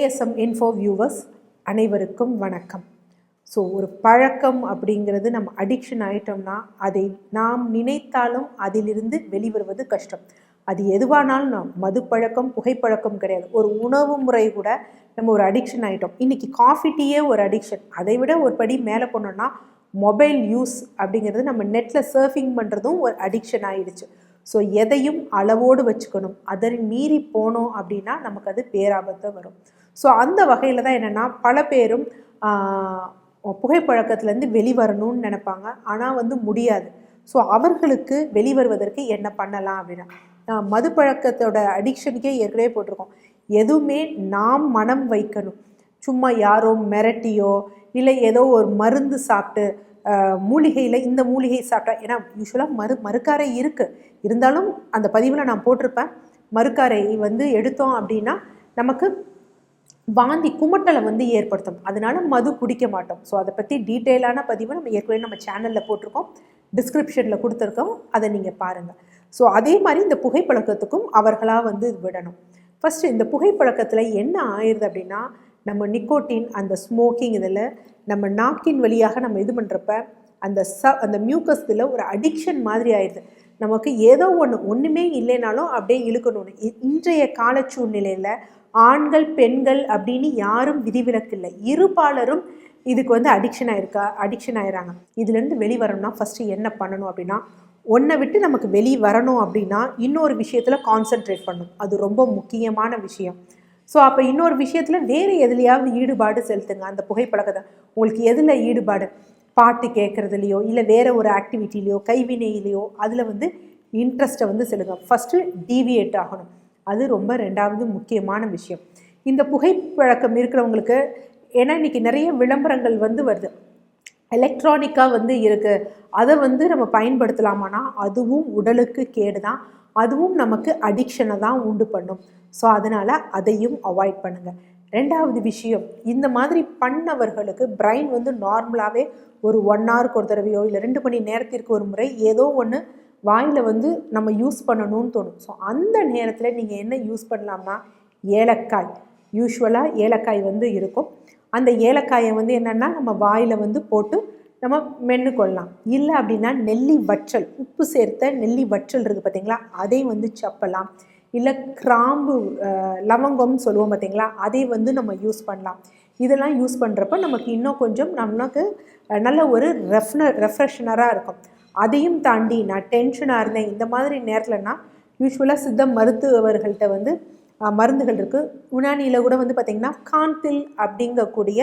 ASM info viewers அனைவருக்கும் வணக்கம். So ஒரு பழக்கம் அப்படிங்கிறது நம்ம அடிக்ஷன் ஆயிட்டோம்னா அதை நாம் நினைத்தாலும் அதிலிருந்து வெளிவருவது கஷ்டம். அது எதுவானாலும் நாம் மது பழக்கம் புகைப்பழக்கம் கிடையாது. ஒரு உணவு முறை கூட நம்ம ஒரு அடிக்ஷன் ஆகிட்டோம் இன்றைக்கி காஃபி டீயே ஒரு அடிக்ஷன் அதை விட ஒரு படி மேலே போனோம்னா மொபைல் யூஸ் அப்படிங்கிறது நம்ம நெட்டில் சர்ஃபிங் பண்ணுறதும் ஒரு அடிக்ஷன் ஆகிடுச்சு ஸோ எதையும் அளவோடு வச்சுக்கணும். அதன் மீறி போனோம் அப்படின்னா நமக்கு அது பேராபத்தை வரும். ஸோ அந்த வகையில் தான் என்னென்னா பல பேரும் புகைப்பழக்கத்துலேருந்து வெளிவரணும்னு நினைப்பாங்க. ஆனால் வந்து முடியாது. ஸோ அவர்களுக்கு வெளிவருவதற்கு என்ன பண்ணலாம் அப்படின்னா ஆஹ், மது பழக்கத்தோட அடிக்ஷனுக்கே ஏற்கனவே போட்டிருக்கோம். எதுவுமே நாம் மனம் வைக்கணும். சும்மா யாரோ மிரட்டியோ இல்லை ஏதோ ஒரு மருந்து சாப்பிட்டு மூலிகையில் இந்த மூலிகை சாப்பிட்டா ஏன்னா யூஸ்வலாக மறு மறுக்காரை இருக்குது இருந்தாலும் அந்த பதிவில் நான் போட்டிருப்பேன். மறுக்காரை வந்து எடுத்தோம் அப்படின்னா நமக்கு வாந்தி குமட்டலை வந்து ஏற்படுத்தும். அதனால மது குடிக்க மாட்டோம். ஸோ அதை பற்றி டீட்டெயிலான பதிவை நம்ம ஏற்கனவே நம்ம சேனலில் போட்டிருக்கோம். டிஸ்கிரிப்ஷனில் கொடுத்துருக்கோம். அதை நீங்கள் பாருங்கள் ஸோ அதே மாதிரி இந்த புகைப்பழக்கத்துக்கும் அவர்களாக வந்து விடணும். ஃபஸ்ட்டு இந்த புகைப்பழக்கத்தில் என்ன ஆயிடுது அப்படின்னா நம்ம நிக்கோட்டின் அந்த ஸ்மோக்கிங் இதில் நம்ம நாக்கின் வழியாக நம்ம இது பண்ணுறப்ப அந்த ச அந்த மியூக்கஸ் இதில் ஒரு அடிக்ஷன் மாதிரி ஆயிடுது நமக்கு ஏதோ ஒன்று ஒன்றுமே இல்லைனாலும் அப்படியே இழுக்கணும்னு. இன்றைய கால சூழ்நிலையில் ஆண்கள் பெண்கள் அப்படின்னு யாரும் விதிவிலக்கு இல்லை இருபாலரும் இதுக்கு வந்து அடிக்ஷன் ஆயிருக்கா அடிக்ஷன் ஆயிடுறாங்க இதுலேருந்து வெளிவரணும்னா ஃபஸ்ட்டு என்ன பண்ணணும் அப்படின்னா ஒன்றை விட்டு நமக்கு வெளியே வரணும் அப்படின்னா இன்னொரு விஷயத்தில் கான்சென்ட்ரேட் பண்ணணும். அது ரொம்ப முக்கியமான விஷயம். ஸோ அப்போ இன்னொரு விஷயத்தில் வேறு எதுலையாவது ஈடுபாடு செலுத்துங்க. அந்த புகைப்பழக்கத்தை. உங்களுக்கு எதில் ஈடுபாடு? பாட்டு கேட்குறதுலையோ இல்லை வேறு ஒரு ஆக்டிவிட்டிலையோ கைவினையிலையோ அதில் வந்து இன்ட்ரெஸ்ட்டை வந்து செலுங்க ஃபஸ்ட்டு டீவியேட் ஆகணும். அது ரொம்ப ரெண்டாவது முக்கியமான விஷயம். இந்த புகைப்பழக்கம் இருக்கிறவங்களுக்கு ஏன்னா இன்றைக்கி நிறைய விளம்பரங்கள் வந்து வருது. எலக்ட்ரானிக்காக வந்து இருக்குது அதை வந்து நம்ம பயன்படுத்தலாமானா அதுவும் உடலுக்கு கேடு தான் அதுவும் நமக்கு அடிக்ஷனை தான் உண்டு பண்ணும். ஸோ அதனால் அதையும் அவாய்ட் பண்ணுங்கள் ரெண்டாவது விஷயம் இந்த மாதிரி பண்ணவர்களுக்கு பிரைன் வந்து நார்மலாகவே ஒரு ஒன் ஹவருக்கு ஒரு தடவையோ இல்லை ரெண்டு மணி நேரத்திற்கு ஒரு முறை ஏதோ ஒன்று வாயில் வந்து நம்ம யூஸ் பண்ணணும்னு தோணும். ஸோ அந்த நேரத்தில் நீங்கள் என்ன யூஸ் பண்ணலாம்னா ஏலக்காய். யூஸ்வலாக ஏலக்காய் வந்து இருக்கும். அந்த ஏலக்காயை வந்து என்னென்னா நம்ம வாயில் வந்து போட்டு நம்ம மென்று கொள்ளலாம். இல்லை அப்படின்னா நெல்லி வற்றல் உப்பு சேர்த்த நெல்லி வற்றல் இருக்குது பார்த்தீங்களா அதை வந்து சப்பலாம். இல்லை கிராம்பு லவங்கம்னு சொல்லுவோம் பார்த்தீங்களா அதை வந்து நம்ம யூஸ் பண்ணலாம். இதெல்லாம் யூஸ் பண்ணுறப்ப நமக்கு இன்னும் கொஞ்சம் நமக்கு நல்ல ஒரு ரெஃப்ன ரெஃப்ரெஷ்னராக இருக்கும். அதையும் தாண்டி நான் டென்ஷனாக இருந்தேன். இந்த மாதிரி நேரத்தில்னா யூஸ்வலாக சித்த மருத்துவர்கள்ட்ட வந்து மருந்துகள் இருக்குது உனானியில் கூட வந்து பார்த்திங்கன்னா காந்தில் அப்படிங்கக்கூடிய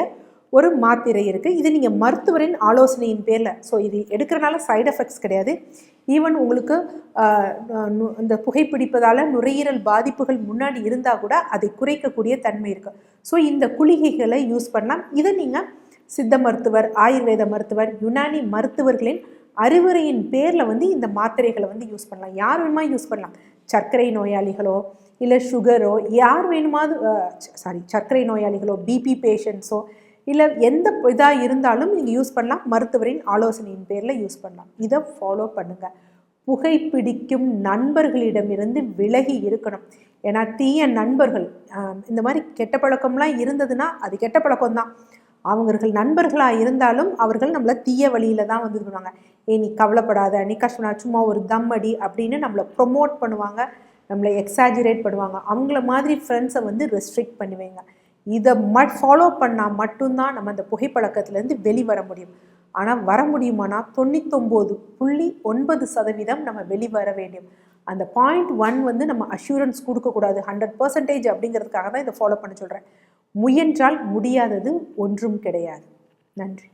ஒரு மாத்திரை இருக்குது இது நீங்கள் மருத்துவரின் ஆலோசனையின் பேரில். ஸோ இது எடுக்கிறனால சைடு எஃபெக்ட்ஸ் கிடையாது. ஈவன் உங்களுக்கு இந்த புகைப்பிடிப்பதால் நுரையீரல் பாதிப்புகள் முன்னாடி இருந்தால் கூட அதை குறைக்கக்கூடிய தன்மை இருக்குது ஸோ இந்த குளிகைகளை யூஸ் பண்ணலாம். இதை நீங்கள் சித்த மருத்துவர் ஆயுர்வேத மருத்துவர் யுனானி மருத்துவர்களின் அறிவுரையின் பேரில் வந்து இந்த மாத்திரைகளை வந்து யூஸ் பண்ணலாம். யார் வேணுமா யூஸ் பண்ணலாம்? சர்க்கரை நோயாளிகளோ இல்லை சுகரோ யார் வேணுமாவது சாரி சர்க்கரை நோயாளிகளோ பிபி பேஷண்ட்ஸோ இல்லை எந்த இதாக இருந்தாலும் நீங்கள் யூஸ் பண்ணலாம். மருத்துவரின் ஆலோசனையின் பேரில் யூஸ் பண்ணலாம். இதை ஃபாலோ பண்ணுங்கள் புகைப்பிடிக்கும் நண்பர்களிடமிருந்து விலகி இருக்கணும். ஏன்னா தீய நண்பர்கள் இந்த மாதிரி கெட்ட பழக்கம்லாம் இருந்ததுன்னா அது கெட்ட பழக்கம்தான். அவர்கள் நண்பர்களாக இருந்தாலும் அவர்கள் நம்மளை தீய வழியில் தான் வந்து பண்ணுவாங்க. ஏ நீ கவலைப்படாத நீ கஷ்டப்படா சும்மா ஒரு தம் அடி அப்படின்னு நம்மளை ப்ரொமோட் பண்ணுவாங்க. நம்மளை எக்ஸாஜிரேட் பண்ணுவாங்க. அவங்கள மாதிரி ஃப்ரெண்ட்ஸை வந்து ரெஸ்ட்ரிக்ட் பண்ணுவீங்க இதை மட் ஃபாலோ பண்ணால் மட்டும்தான் நம்ம அந்த புகைப்பழக்கத்துலேருந்து வெளிவர முடியும். ஆனால் வர முடியுமானா தொண்ணூத்தொம்போது புள்ளி ஒன்பது சதவீதம் நம்ம வெளிவர வேண்டும். அந்த பாயிண்ட் ஒன் வந்து நம்ம அஷூரன்ஸ் கொடுக்கக்கூடாது. ஹண்ட்ரட் பர்சன்டேஜ் அப்படிங்கிறதுக்காக தான் இதை ஃபாலோ பண்ண சொல்கிறேன் முயன்றால் முடியாதது ஒன்றும் கிடையாது. நன்றி.